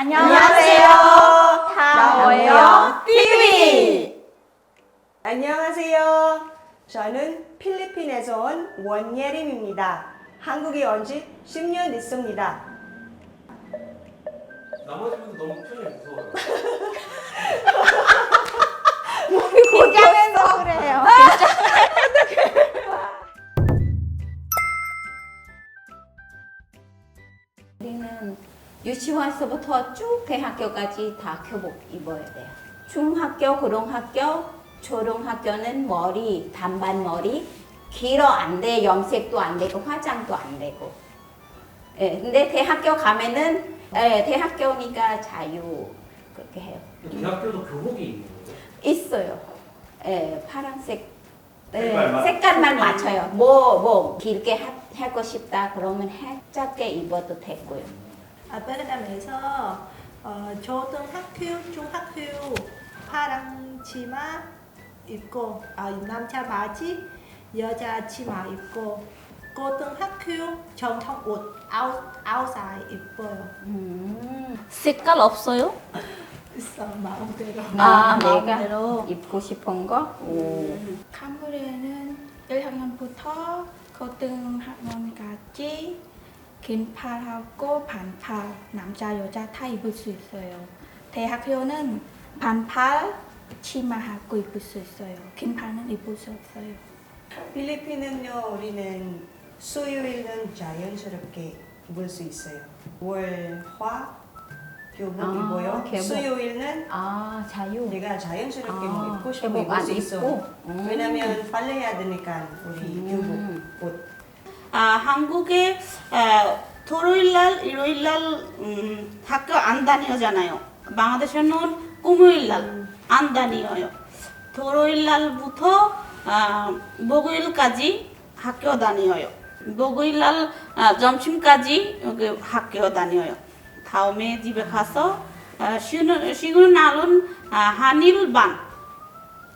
안녕하세요. 다모요 TV. 안녕하세요. 저는 필리핀에서 온 원예림입니다. 한국에 온 지 10년 됐습니다. 나머지 분들 너무 표정이 무서워요. 긴장해서 그래요. 유치원서부터 쭉 대학교까지 다 교복 입어야 돼요. 중학교, 고등학교, 초등학교는 머리, 단발머리, 길어 안 돼, 염색도 안 되고, 화장도 안 되고. 예, 근데 대학교 가면은, 예, 대학교니까 자유, 그렇게 해요. 대학교도 교복이 있는 거죠? 있어요. 예, 파란색. 예, 색깔만? 색깔만 맞춰요. 뭐, 뭐, 길게 하, 하고 싶다 그러면 해, 짧게 입어도 되고요. 아, 베트남에서 어, 초등학교, 중학교 파랑 치마 입고 아, 남자 바지, 여자 치마 입고 고등학교 정통 옷 아웃 아웃사이 입고요. 음, 색깔 없어요? 있어 마음대로. 아, 아, 내가 마음대로. 입고 싶은 거? 오. 캄보디아는 1학년부터 고등학년까지 긴팔하고 반팔 남자 여자 다 입을 수 있어요. 대학교는 반팔 치마하고 입을 수 있어요. 긴팔은 입을 수 없어요. 필리핀은요, 우리는 수요일은 자연스럽게 입을 수 있어요. 월, 화, 교복 아, 입어요. 교복. 수요일은 아, 자유. 내가 자연스럽게 아, 뭐 입고 싶으면 교복 입을 안 수 있어. 입고? 음. 왜냐면 빨래해야 되니까 우리 음. 교복 옷. 아, 한국에 아, 토요일 날, 일요일 날 음, 학교 안 다니잖아요. 방글라데시는 금요일 날 안 다녀요. 토요일 날부터 아, 목요일까지 학교 다녀요. 목요일 날 아, 점심까지 여기 학교 다녀요. 다음에 집에 가서 아, 쉬는, 쉬는 날은 아, 한일 반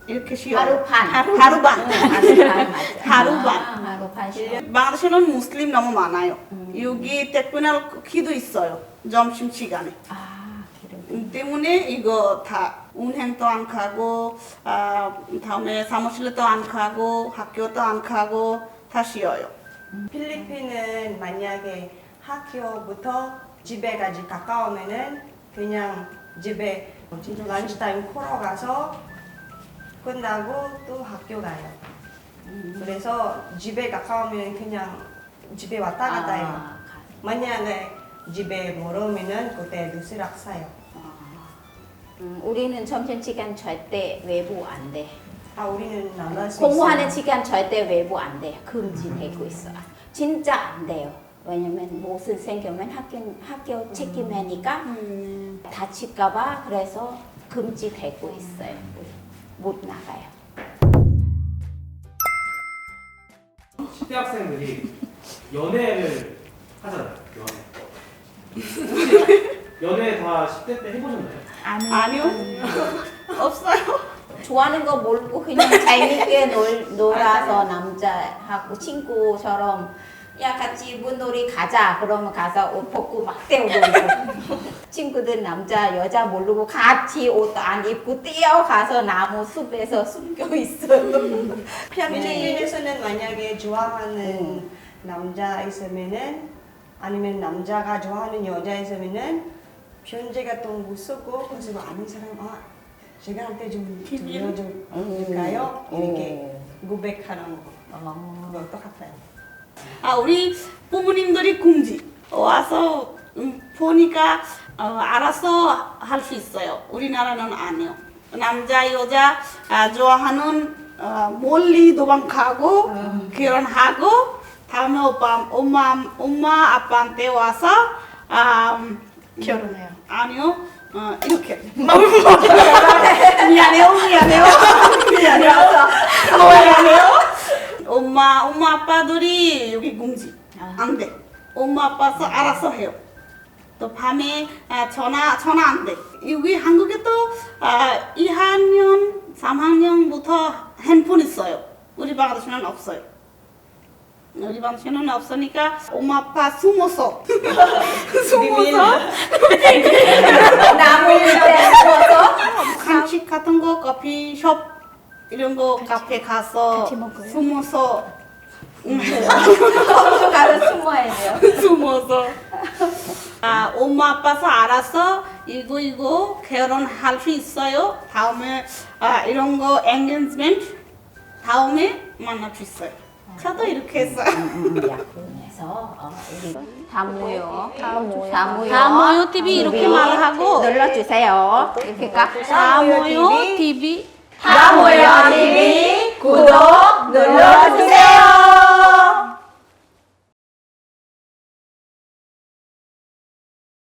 이렇게 쉬어요. 하루 반. 하루, 하루 반. 응, 하루 반 맞아. 하루 반. 아, 하루 반 쉬어. 방글라데시는 무슬림 너무 많아요. 여기 테크날 키도 있어요. 점심 시간에. 아. 음, 때문에 이거 다 운행도 안 가고 아, 다음에 사무실도 안 가고 학교도 안 가고 다 쉬어요. 필리핀은 만약에 학교부터 집에까지 가까우면은 그냥 집에 런치타임 걸어가서 끝나고 또 학교 가요. 그래서 집에 가까우면 그냥 집에 왔다 갔다 해요. 아, 만약에 집에 멀으면은 그때 루스락 사요. 음, 우리는 점심시간 절대 외부 안 돼. 아 우리는 공부하는 있어요. 시간 절대 외부 안 돼요. 금지되고 있어요. 진짜 안 돼요. 왜냐면 무슨 생기면 학교 학교 책임하니까 음, 다칠까봐 그래서 금지되고 있어요. 못 나가요. 10대 학생들이 연애를 하잖아요. 연애. 연애 다 10대 때 해보셨나요? 아니요. 없어요. 좋아하는 거 모르고 그냥 재밌게 놀, 놀아서 남자하고 친구처럼 야 같이 물놀이 가자. 그러면 가서 옷 벗고 막 뛰어놀고. 친구들 남자 여자 모르고 같이 옷안 입고 뛰어가서 나무 숲에서 숨겨 있어요. 필리핀에서는 만약에 좋아하는 남자 있으면은 아니면 남자가 좋아하는 여자 있으면은 편지 같은 거 쓰고 그래서 아는 사람 아 제가 한테 좀 들려줄까요? 이렇게 고백하는 거. 그거 똑같아요. 아, 우리 부모님들이 금지. 와서 음, 보니까 어, 알아서 할 수 있어요. 우리나라는 아니요. 남자 여자 아, 좋아하는 어, 멀리 도망가고 결혼하고 다음에 오빠 엄마 엄마 아빠한테 와서 아, 음, 결혼해요. 아니요. 어, 이렇게. 미안해요, 미안해요. 미안해요. 미안해요. 엄마, 엄마 아빠들이 여기 공지. 안 돼. 엄마 아빠서 알아서 해요. 또 밤에 아, 전화, 전화 안 돼. 여기 한국에도 아, 2학년, 3학년부터 핸폰 있어요. 우리 방에서는 없어요. 우리 방에서는 없으니까 엄마 아빠 숨어서 숨어서 커피 이런 거 카페 가서 같이 먹어요? 숨어서 거기서 가서 숨어야 돼요. 숨어서 아 엄마 아빠서 알아서 이거 이거 결혼할 수 있어요. 다음에 아 이런 거 엔게이지먼트 다음에 만날 수 있어요. 저도 이렇게 했어요. 어, 우리 다 모여. 다 모여. 다 모여. 다 모여 TV 이렇게 말하고 눌러주세요. 이렇게 까. 다 모여 TV